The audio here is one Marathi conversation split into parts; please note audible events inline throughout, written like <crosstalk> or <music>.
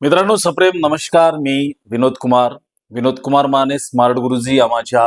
मित्रांनो सप्रेम नमस्कार. मी विनोद कुमार. विनोद कुमार माने स्मार्ट गुरुजी या माझ्या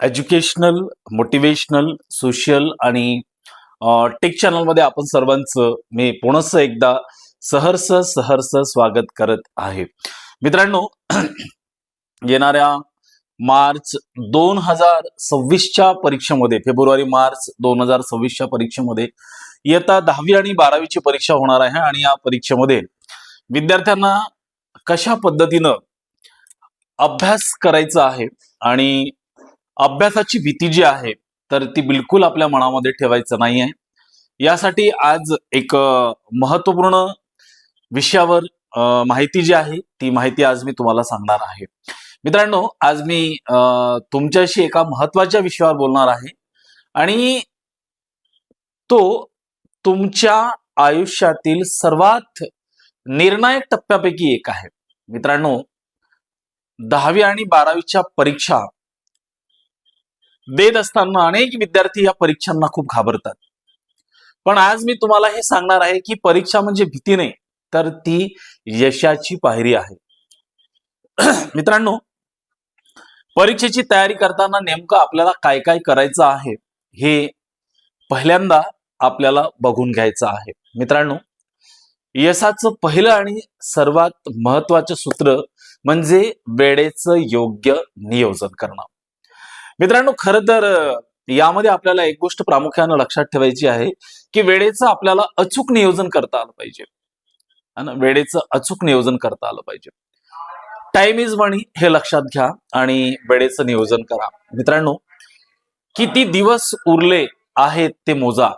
एज्युकेशनल मोटिवेशनल सोशल आणि टेक चॅनलमध्ये आपण सर्वांचं मी पुनश्च एकदा सहर्ष सहर्ष स्वागत करत आहे. मित्रांनो <clears throat> येणाऱ्या मार्च दोन हजार सव्वीसच्या परीक्षेमध्ये फेब्रुवारी मार्च दोन हजार सव्वीसच्या परीक्षेमध्ये इयत्ता दहावी आणि बारावीची परीक्षा होणार आहे आणि या परीक्षेमध्ये विद्यार्थ्यांना कशा पद्धतीनं अभ्यास करायचा आहे आणि अभ्यासाची भीती जी आहे तर ती बिलकुल आपल्या मनामध्ये ठेवायचं नाही आहे. यासाठी आज एक महत्त्वपूर्ण विषयावर माहिती जी आहे ती माहिती आज मी तुम्हाला सांगणार आहे. मित्रांनो आज मी तुमच्याशी एका महत्त्वाच्या विषयावर बोलणार आहे आणि तो तुमच्या आयुष्यातील सर्वात निर्णायक टप्प्यापैकी एक आहे. मित्रांनो दहावी आणि बारावीच्या परीक्षा देत असताना अनेक विद्यार्थी या परीक्षांना खूप घाबरतात. पण आज मी तुम्हाला हे सांगणार आहे की परीक्षा म्हणजे भीती नाही तर ती यशाची पायरी आहे. <clears throat> मित्रांनो परीक्षेची तयारी करताना नेमकं आपल्याला काय काय करायचं आहे हे पहिल्यांदा आपल्याला बघून घ्यायचं आहे. मित्रांनो यशाचं पहिलं आणि सर्वात महत्वाचं सूत्र म्हणजे वेळेचं योग्य नियोजन करणं. मित्रांनो खरं तर यामध्ये आपल्याला एक गोष्ट प्रामुख्यानं लक्षात ठेवायची आहे की वेळेचं आपल्याला अचूक नियोजन करता आलं पाहिजे. वेळेचं अचूक नियोजन करता आलं पाहिजे. टाइम इज मनी हे लक्षात घ्या आणि वेळेचं नियोजन करा. मित्रांनो किती दिवस उरले आहेत ते मोजा.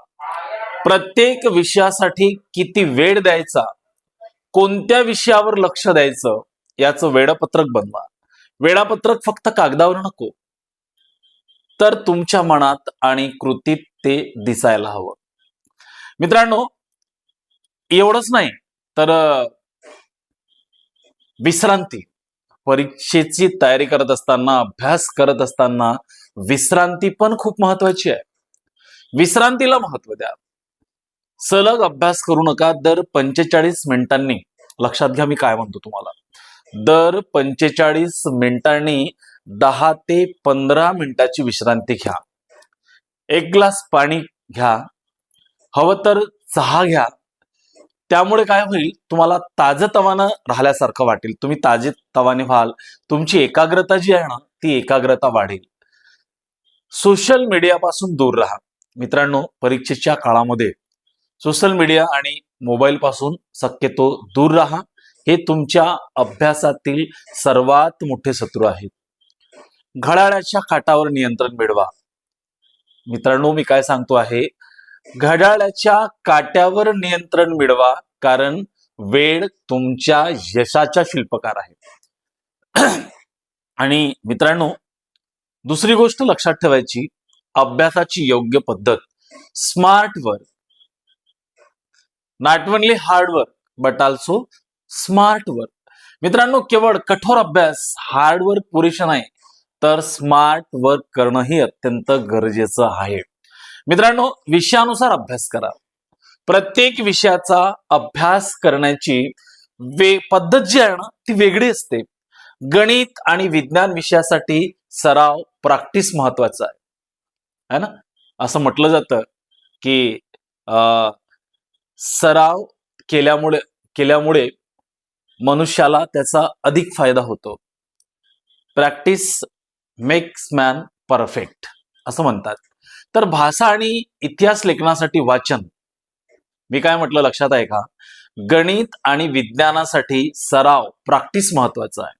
प्रत्येक विषयासाठी किती वेळ द्यायचा? कोणत्या विषयावर लक्ष द्यायचं? याचं वेळापत्रक बनवा. वेळापत्रक फक्त कागदावर नको. तर तुमच्या मनात आणि कृतीत ते दिसायला हवं. मित्रांनो एवढंच नाही तर विश्रांती. परीक्षेची तयारी करत असताना अभ्यास करत असताना विश्रांती पण खूप महत्वाची आहे. विश्रांतीला महत्त्व द्या. सलग अभ्यास करू नका. दर पंचेचाळीस मिनिटांनी. लक्षात घ्या मी काय म्हणतो तुम्हाला. दर पंचेचाळीस मिनिटांनी दहा ते पंधरा मिनिटाची विश्रांती घ्या. एक ग्लास पाणी घ्या. हवं तर चहा घ्या. त्यामुळे काय होईल तुम्हाला ताजतवानं राहिल्यासारखं वाटेल. तुम्ही ताजे तवाने व्हाल. तुमची एकाग्रता जी आहे ना ती एकाग्रता वाढेल. सोशल मीडियापासून दूर राहा. मित्रांनो परीक्षेच्या काळामध्ये सोशल मीडिया आणि मोबाईल पासून शक्यतो दूर राहा. हे तुमच्या अभ्यासातील सर्वात मोठे शत्रू आहेत. घड्याळाच्या काटावर नियंत्रण मिळवा. मित्रांनो मी काय सांगतो आहे? घड्याळाच्या काट्यावर नियंत्रण मिळवा कारण वेळ तुमच्या यशाच्या शिल्पकार आहे. <clears throat> आणि मित्रांनो दुसरी गोष्ट लक्षात ठेवायची अभ्यासाची योग्य पद्धत. Smart work. Not only hard work but also smart work मित्रांनो केवळ कठोर अभ्यास हार्ड वर्क नाही तर स्मार्ट वर्क करणंही अत्यंत गरजेचं आहे. मित्रांनो विषयानुसार अभ्यास करा. प्रत्येक विषयाचा अभ्यास करण्याची वे पद्धत जी आहे ना ती वेगळी असते. गणित आणि विज्ञान विषयासाठी सराव प्रॅक्टिस महत्त्वाचा आहे. है ना? असं म्हटलं जातं की अं, सराव केल्यामुळे केल्यामुळे मनुष्याला त्याचा अधिक फायदा होतो. प्रॅक्टिस मेक्स मॅन परफेक्ट असं म्हणतात. तर भाषा आणि इतिहास लेखनासाठी वाचन. मी काय म्हटलं लक्षात आहे का? गणित आणि विज्ञानासाठी सराव प्रॅक्टिस महत्त्वाचा आहे.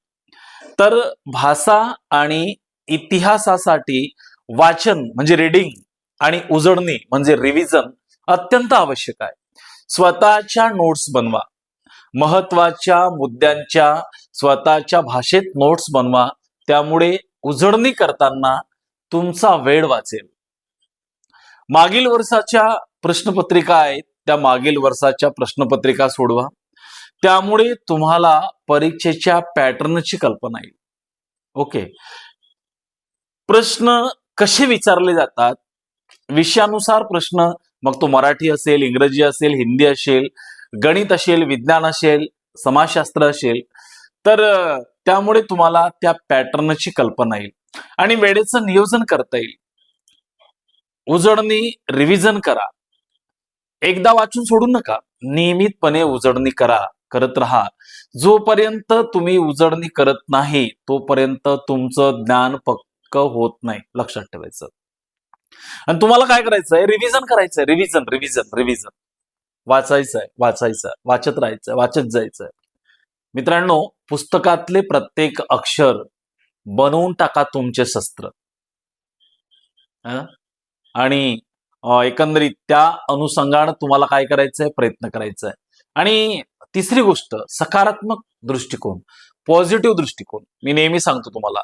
तर भाषा आणि इतिहासासाठी वाचन म्हणजे रीडिंग आणि उजळणी म्हणजे रिव्हिजन अत्यंत आवश्यक आहे. स्वतःच्या नोट्स बनवा. महत्त्वाच्या मुद्द्यांच्या स्वतःच्या भाषेत नोट्स बनवा. त्यामुळे उजळणी करताना तुमचा वेळ वाचेल. मागील वर्षाच्या प्रश्नपत्रिका आहेत. त्या मागील वर्षाच्या प्रश्नपत्रिका सोडवा. त्यामुळे तुम्हाला परीक्षेच्या पॅटर्नची कल्पना येईल. ओके. प्रश्न कसे विचारले जातात? विषयानुसार प्रश्न मग तो मराठी असेल इंग्रजी असेल हिंदी असेल गणित असेल विज्ञान असेल समाजशास्त्र असेल तर त्यामुळे तुम्हाला त्या पॅटर्नची कल्पना येईल. आणि वेळेचं नियोजन करता येईल. उजळणी रिव्हिजन करा. एकदा वाचून सोडू नका. नियमितपणे उजळणी करा करत राहा. जोपर्यंत तुम्ही उजळणी करत नाही तोपर्यंत तुमचं ज्ञान पक्क होत नाही लक्षात ठेवायचं. आणि तुम्हाला काय करायचंय? रिव्हिजन करायचंय. रिव्हिजन रिव्हिजन रिव्हिजन वाचायचंय वाचायचं वाचत राहायचं वाचत जायचंय. मित्रांनो पुस्तकातले प्रत्येक अक्षर बनवून टाका तुमचे शस्त्र. आणि एकंदरीत त्या अनुषंगानं तुम्हाला काय करायचंय? प्रयत्न करायचा आहे आणि तिसरी गोष्ट सकारात्मक दृष्टिकोन पॉझिटिव्ह दृष्टिकोन. मी नेहमी सांगतो तुम्हाला.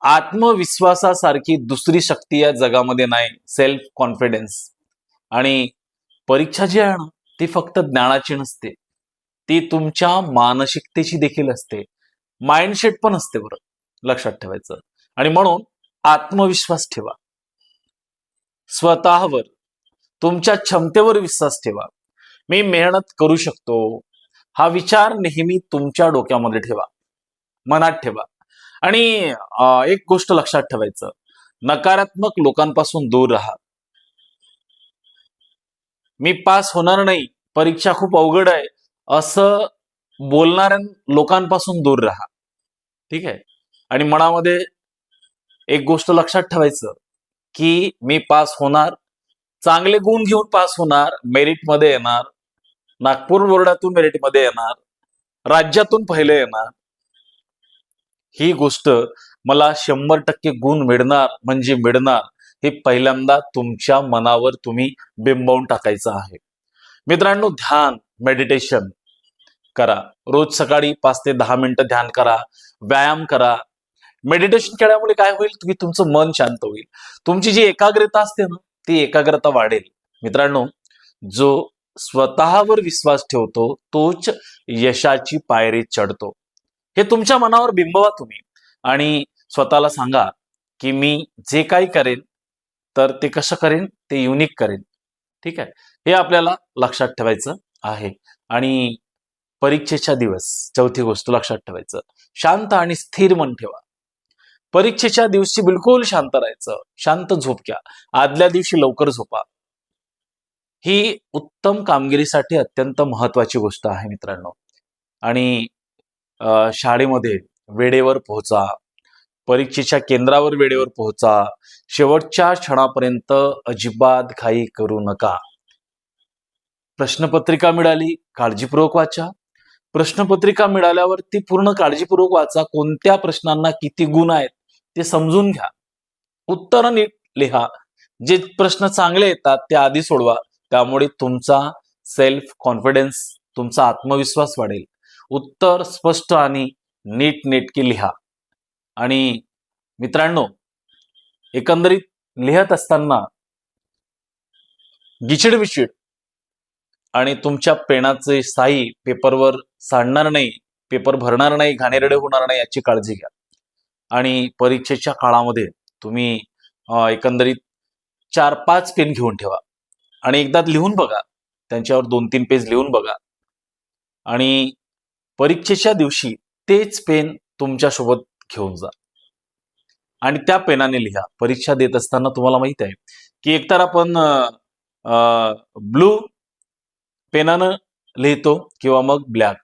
आत्मविश्वासासारखी दुसरी शक्ती या जगामध्ये नाही. सेल्फ कॉन्फिडन्स आणि परीक्षा जी आहे ना ती फक्त ज्ञानाची नसते. ती तुमच्या मानसिकतेची देखील असते. माइंडसेट पण असते बरं लक्षात ठेवायचं. आणि म्हणून आत्मविश्वास ठेवा. स्वतःवर तुमच्या क्षमतेवर विश्वास ठेवा. मी मेहनत करू शकतो. हा विचार नेहमी तुमच्या डोक्यामध्ये ठेवा. मनात ठेवा. आणि एक गोष्ट लक्षात ठेवायचं. नकारात्मक लोकांपासून दूर राहा. मी पास होणार नाही परीक्षा खूप अवघड आहे असं बोलणाऱ्या लोकांपासून दूर राहा. ठीक आहे? आणि मनामध्ये एक गोष्ट लक्षात ठेवायचं की मी पास होणार चांगले गुण घेऊन पास होणार मेरिटमध्ये येणार नागपूर बोर्डातून मेरिटमध्ये येणार राज्यातून पहिले येणार ही गोष्ट मला शंभर टक्के गुण मिळणार म्हणजे मिळणार हे पहिल्यांदा तुमच्या मनावर तुम्ही बिंबवून टाकायचं आहे. मित्रांनो ध्यान मेडिटेशन करा. रोज सकाळी पाच ते दहा मिनिटं ध्यान करा व्यायाम करा. मेडिटेशन केल्यामुळे काय होईल? की तुमचं मन शांत होईल. तुमची जी एकाग्रता असते ना ती एकाग्रता वाढेल. मित्रांनो जो स्वतःवर विश्वास ठेवतो तोच यशाची पायरी चढतो. हे तुमच्या मनावर बिंबवा तुम्ही. आणि स्वतःला सांगा की मी जे काही करेन तर ते कसं करेन ते युनिक करेन. ठीक आहे? हे आपल्याला लक्षात ठेवायचं आहे. आणि परीक्षेच्या दिवस चौथी गोष्ट लक्षात ठेवायचं. शांत आणि स्थिर मन ठेवा. परीक्षेच्या दिवशी बिलकुल शांत राहायचं. शांत झोप घ्या. आदल्या दिवशी लवकर झोपा. ही उत्तम कामगिरीसाठी अत्यंत महत्वाची गोष्ट आहे मित्रांनो. आणि शाळेमध्ये वेळेवर पोहोचा परीक्षेच्या केंद्रावर वेळेवर पोहोचा शेवटच्या क्षणापर्यंत अजिबात घाई करू नका. प्रश्नपत्रिका मिळाली काळजीपूर्वक वाचा. प्रश्नपत्रिका मिळाल्यावर ती पूर्ण काळजीपूर्वक वाचा. कोणत्या प्रश्नांना किती गुण आहेत ते समजून घ्या. उत्तर नीट लिहा. जे प्रश्न चांगले येतात ते आधी सोडवा. त्यामुळे तुमचा सेल्फ कॉन्फिडन्स तुमचा आत्मविश्वास वाढेल. उत्तर स्पष्ट आणि नीटनेटकी लिहा. आणि मित्रांनो एकंदरीत लिहत असताना गिचिडमिचिड आणि तुमच्या पेनाचे साई पेपरवर सांडणार नाही पेपर भरणार नाही घाणेरडे होणार नाही याची काळजी घ्या. आणि परीक्षेच्या काळामध्ये तुम्ही एकंदरीत चार पाच पेन घेऊन ठेवा. आणि एकदा लिहून बघा. त्यांच्यावर दोन तीन पेज लिहून बघा. आणि परीक्षेच्या दिवशी तेच पेन तुमच्यासोबत घेऊन जा. आणि त्या पेनाने लिहा. परीक्षा देत असताना तुम्हाला माहीत आहे की एकतर आपण ब्लू पेनानं लिहितो किंवा मग ब्लॅक.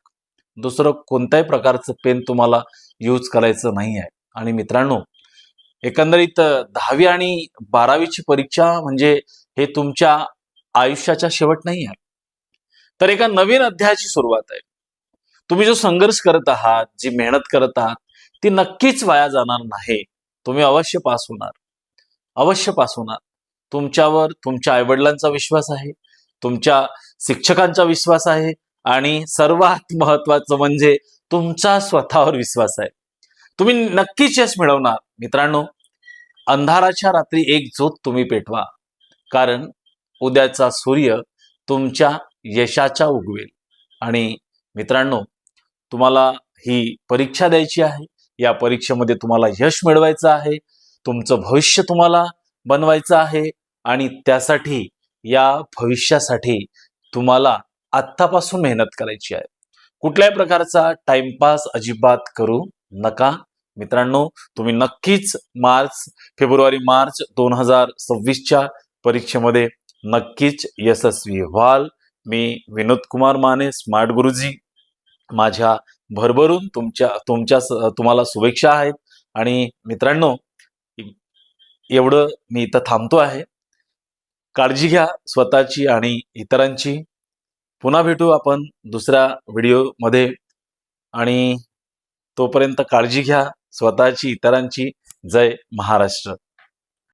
दुसरं कोणत्याही प्रकारचं पेन तुम्हाला यूज करायचं नाही आहे. आणि मित्रांनो एकंदरीत दहावी आणि बारावीची परीक्षा म्हणजे हे तुमच्या आयुष्याचा शेवट नाही आहे. तर एका नवीन अध्यायाची सुरुवात आहे. तुम्ही जो संघर्ष करत आहात जी मेहनत करत आहात ती नक्कीच वाया जाणार नाही. तुम्ही अवश्य पास होणार. अवश्य पास होणार. तुमच्यावर तुमच्या आईवडिलांचा विश्वास आहे तुमच्या शिक्षकांचा विश्वास आहे आणि सर्वात महत्वाचं म्हणजे तुमचा स्वतःवर विश्वास आहे. तुम्ही नक्कीच यश मिळवणार. मित्रांनो अंधाराच्या रात्री एक ज्योत तुम्ही पेटवा. कारण उद्याचा सूर्य तुमच्या यशाच्या उगवेल. आणि मित्रांनो तुम्हाला ही परीक्षा द्यायची आहे. या परीक्षेमध्ये तुम्हाला यश मिळवायचं आहे. तुमचं भविष्य तुम्हाला बनवायचं आहे. आणि त्यासाठी या भविष्यासाठी तुम्हाला आत्तापासून मेहनत करायची आहे. कुठल्याही प्रकारचा टाइमपास अजिबात करू नका. मित्रांनो तुम्ही नक्कीच मार्च फेब्रुवारी मार्च दोन हजार सव्वीसच्या परीक्षेमध्ये नक्कीच यशस्वी व्हाल. मी विनोद कुमार माने स्मार्ट गुरुजी. माझ्या भरभरून तुमच्या तुमच्या तुम्हाला शुभेच्छा आहेत. आणि मित्रांनो एवढं मी इथं थांबतो आहे. काळजी घ्या स्वतःची आणि इतरांची. पुन्हा भेटू आपण दुसऱ्या व्हिडिओमध्ये. आणि तोपर्यंत काळजी घ्या स्वतःची इतरांची. जय महाराष्ट्र.